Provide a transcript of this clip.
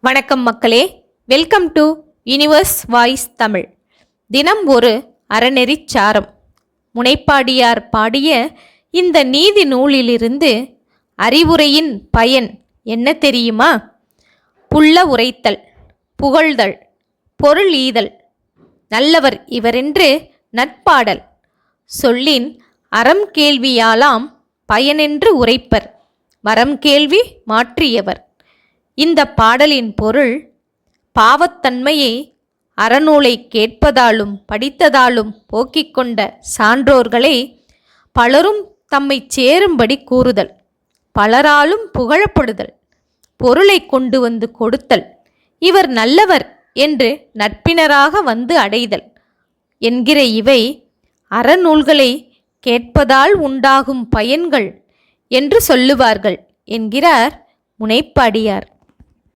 வணக்கம் மக்களே. Welcome to universe voice Tamil தினம் ஒரு அறநெறிச் சாரம். முனைப்பாடியார் பாடிய இந்த நீதி நூலிலிருந்து அறிவுரையின் பயன் என்ன தெரியுமா? புள்ள உரைத்தல் புகழ்தல் பொருள் ஈதல் நல்லவர் இவரென்று நட்பாடல் சொல்லின் அறம் கேள்வியாலாம் பயனென்று உரைப்பர் மரம் கேள்வி மாற்றியவர். இந்த பாடலின் பொருள் பாவத்தன்மையை அறநூலை கேட்பதாலும் படித்ததாலும் போக்கிக் கொண்ட சான்றோர்களை பலரும் தம்மை சேரும்படி கூறுதல் பலராலும் புகழப்படுதல் பொருளை கொண்டு வந்து கொடுத்தல் இவர் நல்லவர் என்று நட்பினராக வந்து அடைதல் என்கிற இவை அறநூல்களை கேட்பதால் உண்டாகும் பயன்கள் என்று சொல்லுவார்கள் என்கிறார் முனைப்பாடியார்.